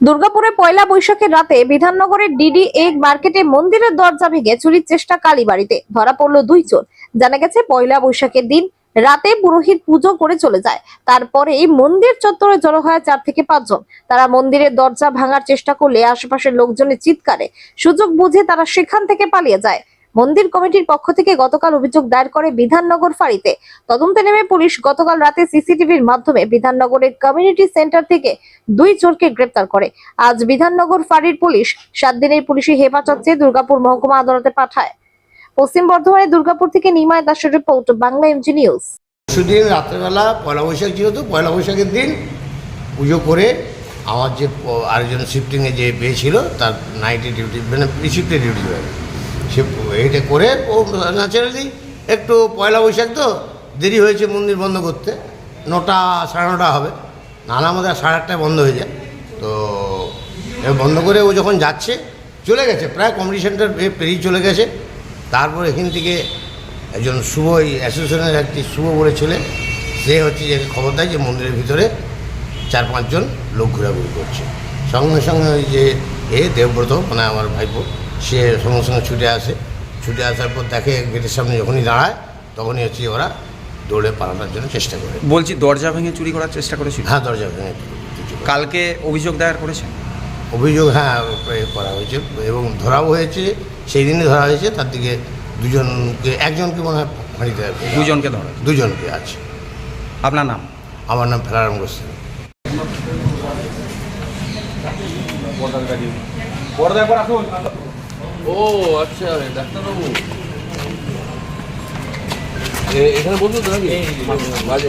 দুর্গাপুরে পয়লা বৈশাখের রাতে বিধাননগরের ডিডি এগ মার্কেটে মন্দিরের দরজা ভেঙে চুরির চেষ্টা কালীবাড়িতে। ধরা পড়ল দুই চোর। জানা গেছে, পয়লা বৈশাখের দিন রাতে পুরোহিত পুজো করে চলে যায়। তারপরে মন্দির চত্বরে জড়ো হয় চার থেকে পাঁচজন। তারা মন্দিরের দরজা ভাঙার চেষ্টা করলে আশেপাশের লোকজনের চিৎকারে সুযোগ বুঝে তারা সেখান থেকে পালিয়ে যায়। মন্দির কমিটির পক্ষ থেকে গতকাল অভিযোগ দায়ের করে বিধাননগর ফাঁড়িতে। তদন্তে নেমে পুলিশ গতকাল রাতে সিসিটিভির মাধ্যমে বিধাননগরের কমিউনিটি সেন্টার থেকে দুই চোরকে গ্রেপ্তার করে। আজ বিধাননগর ফাঁড়ির পুলিশ সাত দিনের পুলিশি হেফাজত চেয়ে দুর্গাপুর মহকুমা আদালতে পাঠায়। পশ্চিম বর্ধমানের দুর্গাপুর থেকে নিমায় দাসের রিপোর্ট, বাংলা এমজি নিউজ পরশুদিন রাত্রেবেলা পয়লা বৈশাখ যেহেতু, পয়লা বৈশাখের দিন পুজো করে আমার যে আরেকজন শিফটিংয়ে যে পেয়ে ছিল, তার নাইটে ডিউটি মানে শিফটে ডিউটি করে সে এটা করে ও ন্যাচারালি একটু পয়লা বৈশাখ তো দেরি হয়েছে মন্দির বন্ধ করতে। নটা, সাড়ে নটা হবে। নানা আমাদের সাড়ে আটটায় বন্ধ হয়ে যায়। তো বন্ধ করে ও যখন যাচ্ছে, চলে গেছে। প্রায় কম্পিটিশনটা পেরিয়ে চলে গেছে। তারপর এখান থেকে একজন শুভ, এই অ্যাসোসিয়েশনের একটি শুভ বলে ছেলে, সে হচ্ছে যে খবর দেয় যে মন্দিরের ভিতরে চার পাঁচজন লোক ঘোরাঘুরি করছে। সঙ্গে সঙ্গে ওই যে এ দেবব্রত মানে আমার ভাইপো সে সঙ্গে সঙ্গে ছুটে আসে। ছুটে আসার পর দেখে গেটের সামনে যখনই দাঁড়ায় তখনই হচ্ছে ওরা দৌড়ে পালানোর জন্য চেষ্টা করে। বলছি দরজা ভেঙে চুরি করার চেষ্টা করেছিল? হ্যাঁ দরজা ভেঙে কিছু কালকে অভিযোগ দায়ের করেছে অভিযোগ হ্যাঁ করা হয়েছে এবং ধরাও হয়েছে সেই দিনে ধরা হয়েছে তার দিকে দুজনকে একজনকে মনে হয় ফাঁড়িতে দুজনকে ধরা দুজনকে আছে। আপনার নাম? আমার নাম ফেরারাম গোস্বামী। ও আচ্ছা ডাক্তারবাবু এ- এখানে বলব তো নাকি মাঝে মাঝে